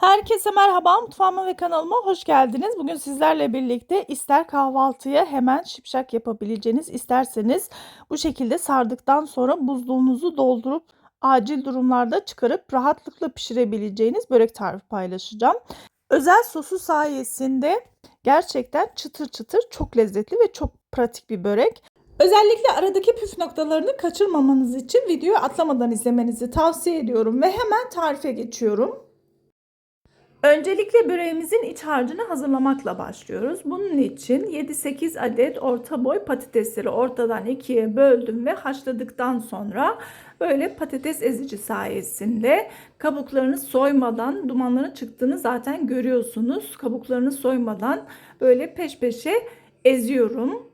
Herkese merhaba, mutfağıma ve kanalıma hoş geldiniz. Bugün sizlerle birlikte ister kahvaltıya hemen şipşak yapabileceğiniz, isterseniz bu şekilde sardıktan sonra buzluğunuzu doldurup acil durumlarda çıkarıp rahatlıkla pişirebileceğiniz börek tarifi paylaşacağım. Özel sosu sayesinde gerçekten çıtır çıtır çok lezzetli ve çok pratik bir börek. Özellikle aradaki püf noktalarını kaçırmamanız için videoyu atlamadan izlemenizi tavsiye ediyorum ve hemen tarife geçiyorum. Öncelikle böreğimizin iç harcını hazırlamakla başlıyoruz. Bunun için 7-8 adet orta boy patatesleri ortadan ikiye böldüm ve haşladıktan sonra böyle patates ezici sayesinde kabuklarını soymadan dumanların çıktığını zaten görüyorsunuz. Kabuklarını soymadan böyle peş peşe eziyorum.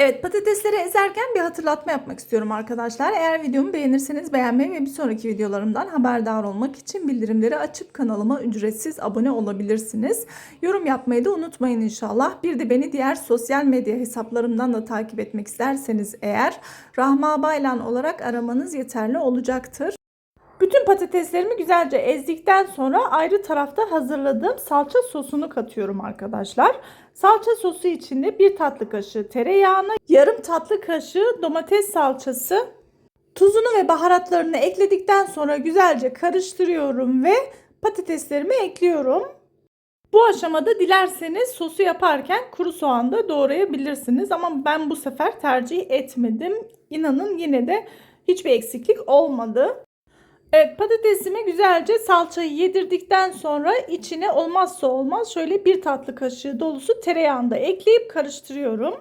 Evet patatesleri ezerken bir hatırlatma yapmak istiyorum arkadaşlar. Eğer videomu beğenirseniz beğenmeyi ve bir sonraki videolarımdan haberdar olmak için bildirimleri açıp kanalıma ücretsiz abone olabilirsiniz. Yorum yapmayı da unutmayın inşallah. Bir de beni diğer sosyal medya hesaplarımdan da takip etmek isterseniz eğer Rahma Baylan olarak aramanız yeterli olacaktır. Bütün patateslerimi güzelce ezdikten sonra ayrı tarafta hazırladığım salça sosunu katıyorum arkadaşlar. Salça sosu içinde bir tatlı kaşığı tereyağını, yarım tatlı kaşığı domates salçası, tuzunu ve baharatlarını ekledikten sonra güzelce karıştırıyorum ve patateslerimi ekliyorum. Bu aşamada dilerseniz sosu yaparken kuru soğan da doğrayabilirsiniz ama ben bu sefer tercih etmedim. İnanın yine de hiçbir eksiklik olmadı. Evet patatesimi güzelce salçayı yedirdikten sonra içine olmazsa olmaz şöyle bir tatlı kaşığı dolusu tereyağını da ekleyip karıştırıyorum.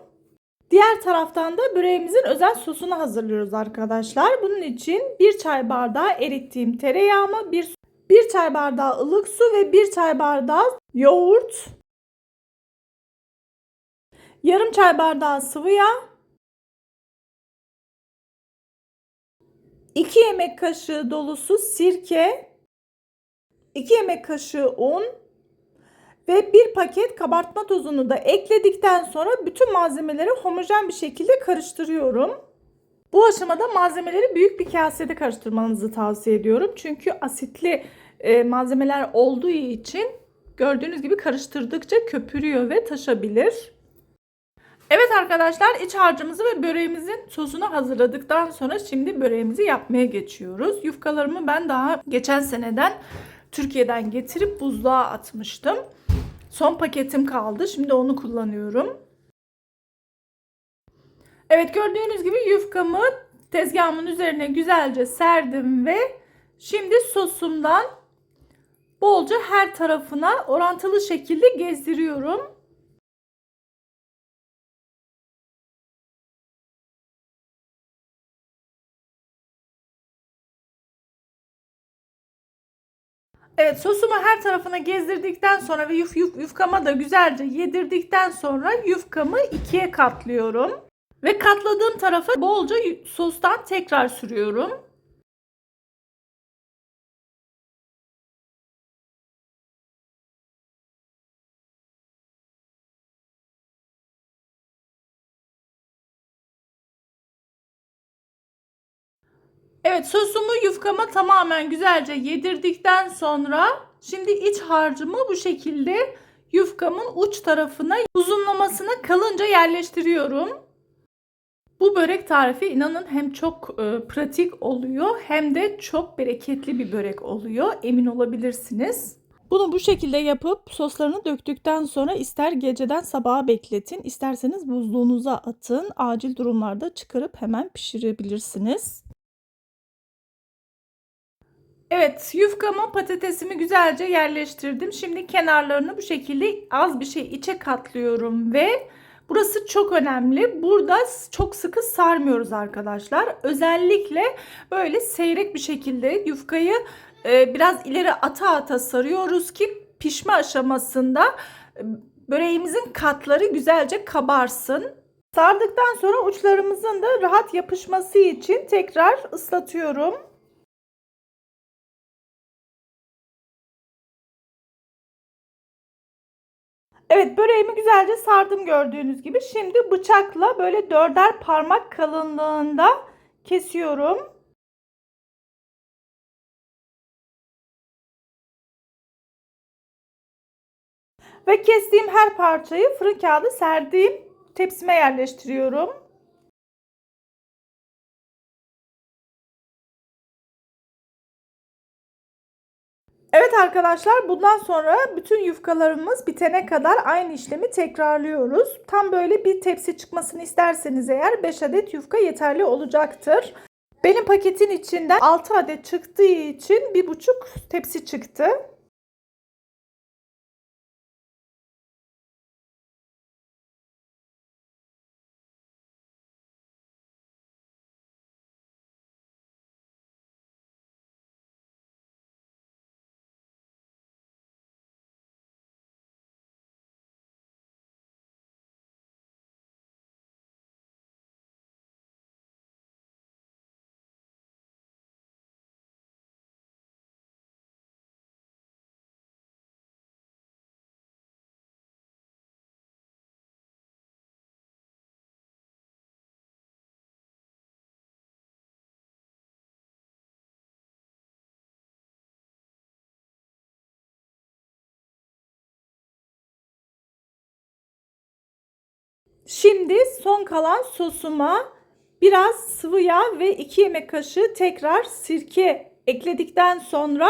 Diğer taraftan da böreğimizin özel sosunu hazırlıyoruz arkadaşlar. Bunun için bir çay bardağı erittiğim tereyağıma bir, bir çay bardağı ılık su ve bir çay bardağı yoğurt, yarım çay bardağı sıvı yağ, 2 yemek kaşığı dolusu sirke, 2 yemek kaşığı un ve 1 paket kabartma tozunu da ekledikten sonra bütün malzemeleri homojen bir şekilde karıştırıyorum. Bu aşamada malzemeleri büyük bir kasede karıştırmanızı tavsiye ediyorum. Çünkü asitli e, malzemeler olduğu için gördüğünüz gibi karıştırdıkça köpürüyor ve taşabilir. Evet arkadaşlar iç harcımızı ve böreğimizin sosunu hazırladıktan sonra şimdi böreğimizi yapmaya geçiyoruz. Yufkalarımı ben daha geçen seneden Türkiye'den getirip buzluğa atmıştım. Son paketim kaldı. Şimdi onu kullanıyorum. Evet gördüğünüz gibi yufkamı tezgahımın üzerine güzelce serdim ve şimdi sosumdan bolca her tarafına orantılı şekilde gezdiriyorum. Evet sosumu her tarafına gezdirdikten sonra ve yuf, yuf, yufkama da güzelce yedirdikten sonra yufkamı ikiye katlıyorum. Ve katladığım tarafa bolca sostan tekrar sürüyorum. Evet sosumu yufkama tamamen güzelce yedirdikten sonra şimdi iç harcımı bu şekilde yufkamın uç tarafına uzunlamasına kalınca yerleştiriyorum. Bu börek tarifi inanın hem çok e, pratik oluyor hem de çok bereketli bir börek oluyor. Emin olabilirsiniz. Bunu bu şekilde yapıp soslarını döktükten sonra ister geceden sabaha bekletin, isterseniz buzluğunuza atın. Acil durumlarda çıkarıp hemen pişirebilirsiniz. Evet yufkama patatesimi güzelce yerleştirdim. Şimdi kenarlarını bu şekilde az bir şey içe katlıyorum ve burası çok önemli. Burada çok sıkı sarmıyoruz arkadaşlar. Özellikle böyle seyrek bir şekilde yufkayı e, biraz ileri ata ata sarıyoruz ki pişme aşamasında e, böreğimizin katları güzelce kabarsın. Sardıktan sonra uçlarımızın da rahat yapışması için tekrar ıslatıyorum. Evet böreğimi güzelce sardım gördüğünüz gibi. Şimdi bıçakla böyle dörder parmak kalınlığında kesiyorum. Ve kestiğim her parçayı fırın kağıdı serdiğim tepsime yerleştiriyorum. Evet arkadaşlar bundan sonra bütün yufkalarımız bitene kadar aynı işlemi tekrarlıyoruz. Tam böyle bir tepsi çıkmasını isterseniz eğer 5 adet yufka yeterli olacaktır. Benim paketin içinden 6 adet çıktığı için 1,5 tepsi çıktı. Şimdi son kalan sosuma biraz sıvı yağ ve 2 yemek kaşığı tekrar sirke ekledikten sonra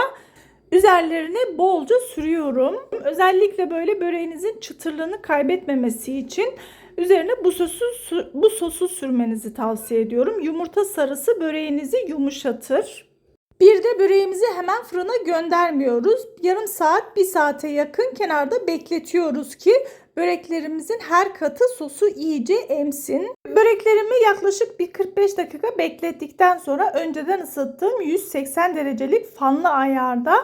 üzerlerine bolca sürüyorum. Özellikle böyle böreğinizin çıtırlığını kaybetmemesi için üzerine bu sosu bu sosu sürmenizi tavsiye ediyorum. Yumurta sarısı böreğinizi yumuşatır. Bir de böreğimizi hemen fırına göndermiyoruz. Yarım saat, bir saate yakın kenarda bekletiyoruz ki böreklerimizin her katı sosu iyice emsin. Böreklerimi yaklaşık bir 45 dakika beklettikten sonra önceden ısıttığım 180 derecelik fanlı ayarda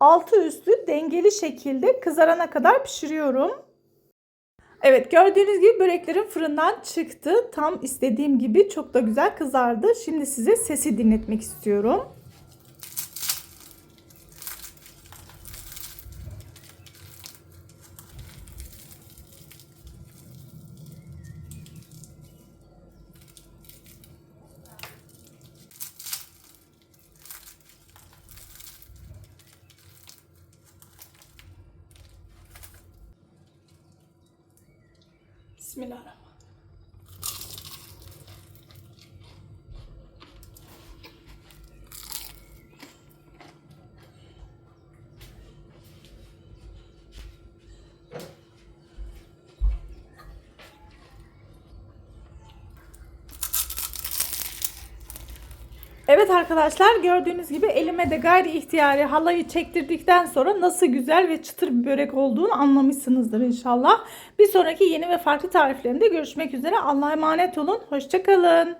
altı üstü dengeli şekilde kızarana kadar pişiriyorum. Evet gördüğünüz gibi böreklerim fırından çıktı. Tam istediğim gibi çok da güzel kızardı. Şimdi size sesi dinletmek istiyorum. بسم الله الرحمن Evet arkadaşlar gördüğünüz gibi elime de gayri ihtiyari halayı çektirdikten sonra nasıl güzel ve çıtır bir börek olduğunu anlamışsınızdır inşallah. Bir sonraki yeni ve farklı tariflerinde görüşmek üzere. Allah'a emanet olun. Hoşçakalın.